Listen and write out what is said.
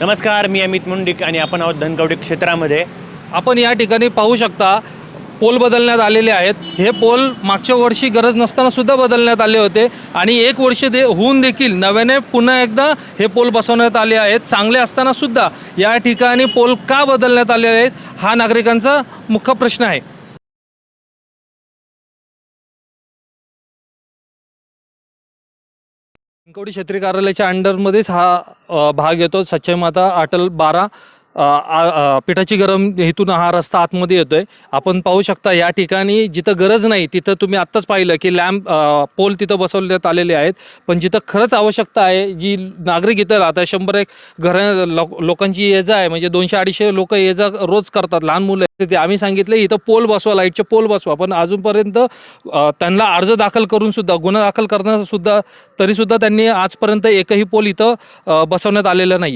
नमस्कार मी अमित मुंडिक आणि आपण आहोत धनकवडी क्षेत्रामध्ये. आपण या ठिकाणी पाहू शकता पोल बदलण्यात आलेले आहेत. हे पोल मागच्या वर्षी गरज नसताना सुद्धा बदलण्यात आले होते आणि एक वर्ष दे होऊन देखील नव्याने पुन्हा एकदा हे पोल बसवण्यात आले आहेत. चांगले असताना सुद्धा या ठिकाणी पोल का बदलण्यात आले आहेत हा नागरिकांचा मुख्य प्रश्न आहे. कवडी क्षेत्रीय कार्यालयाच्या अंडरमध्येच हा अ, भाग येतो. सच्चाई माता अटल बारा. पिठाची गरम इथून हा रस्ता आतमध्ये येतोय. आपण पाहू शकता या ठिकाणी जिथं गरज नाही तिथं तुम्ही आत्ताच पाहिलं की लॅम्प पोल तिथं बसवण्यात आलेले आहेत. पण जिथं खरंच आवश्यकता आहे जी नागरिक इथं राहतात शंभर एक घर लोकांची ये जा आहे म्हणजे दोनशे अडीचशे लोक ये जा रोज करतात लहान मुलं ते आम्ही सांगितलं इथं पोल बसवा लाईटचे पोल बसवा पण अजूनपर्यंत त्यांना अर्ज दाखल करून सुद्धा गुन्हा दाखल करण्यासुद्धा तरीसुद्धा त्यांनी आजपर्यंत एकही पोल इथं बसवण्यात आलेला आहे